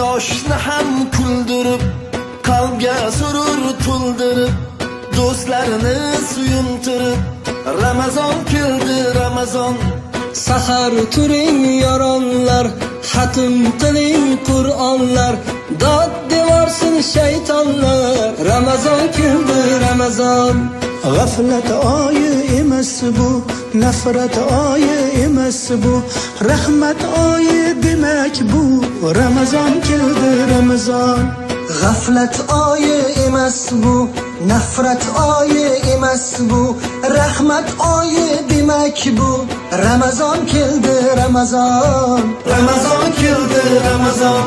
yoshni ham kuldirib qalbga surur to'ldirib do'stlarni suyuntirib ramazon keldi ramazon. Sahar turing yoronlar xatm qiling qur'onlar. Dod devorsin shaytonlar. Ramazon keldi ramazon. G'aflat oyi emas bu nafrat oyi emas bu. Rahmat oyi demak bu. Ramazon keldi Ramazon. G'aflat oyi emas bu, nafrat oyi emas bu, rahmat oyi demak bu. Ramazon keldi Ramazon. ramazon keldi ramazon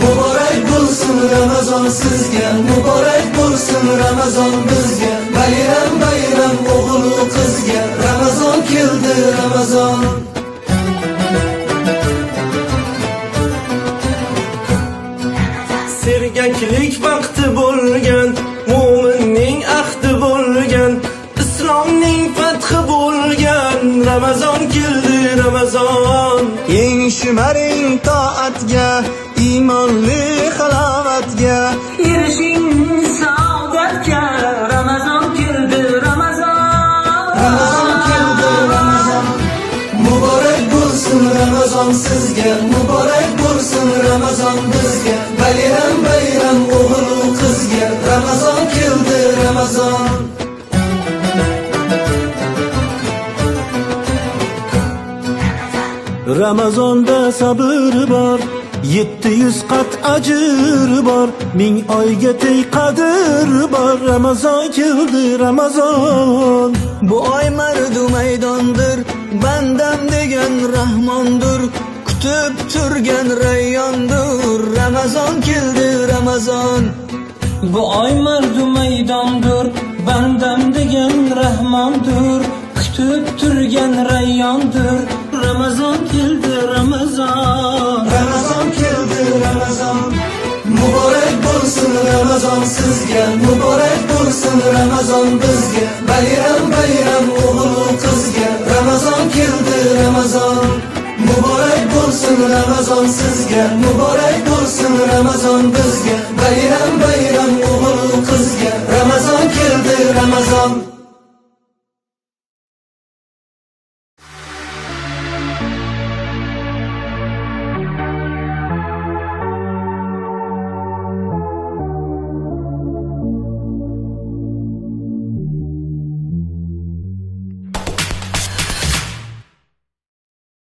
muborak bo'lsin ramazon sizga muborak bo'lsin ramazon bizga bayram sergaklik vaqti bo'lgan mo'minning ahdi bo'lgan islomning fathi bo'lgan. Ramazon keldi ramazon. Eng shimaring toatga, iymonli halovatga. Erishing saodatga Ramazon keldi Ramazon. Ramazon keldi ramazon. Muborak bo'lsin ramazon sizga. Muborak bo'lsin ramazon bizga Ramazonda sabr bor, 700 qat ajr bor, ming oyga teng qadr bor. Ramazon keldi Ramazon. Bu oy mardu maydondir, bandam degan rahmondir. Kutib turgan rayyondir, Ramazon keldi Ramazon. Bu oy mardu maydondir Bandam degan rahmondir Kutib turgan rayyondir muborak bo'lsin ramazon sizga muborak bo'lsin ramazon bizga bayram bayram o'g'il qizga ramazon keldi ramazon muborak bo'lsin ramazon sizga muborak bo'lsin ramazon bizga bayram bayram